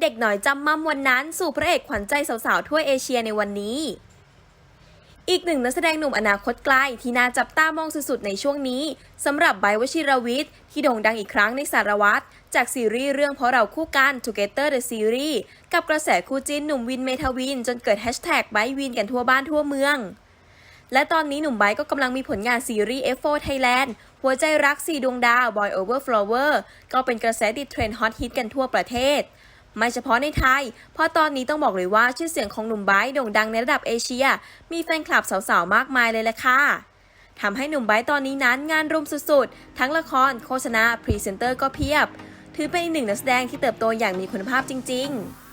เด็กหน่อยจำมั่มวันนั้นสู่พระเอกขวัญใจสาวๆ ทั่วเอเชียในวันนี้ อีกหนึ่งนักแสดงหนุ่มอนาคตไกลที่น่าจับตามองสุดๆ ในช่วงนี้สำหรับไบวชิรวิทย์ ที่โด่งดังอีกครั้งในสารวัตรจากซีรีส์เรื่องเพราะเราคู่กัน Together the Series กับกระแสคู่จิ้นหนุ่มวินเมทาวิน จนเกิดแฮชแท็กไบวินกันทั่วบ้านทั่วเมืองและตอนนี้หนุ่มไบก็กำลังมีผลงานซีรีส์ F4 Thailand หัวใจรักสี่ดวงดาว Boy Over Flower ก็เป็นกระแสติดเทรนด์ฮอตฮิตกันทั่วประเทศ ไม่เฉพาะในไทย เพราะตอนนี้ต้องบอกเลยว่าชื่อเสียงของหนุ่มไบร์โด่งดังในระดับเอเชีย มีแฟนคลับสาวๆมากมายเลยแหละค่ะทำให้หนุ่มไบร์ตอนนี้นั้นงานรุมสุดๆ ทั้งละคร โฆษณา พรีเซนเตอร์ก็เพียบ ถือเป็นอีกหนึ่งนักแสดงที่เติบโตอย่างมีคุณภาพจริง ๆ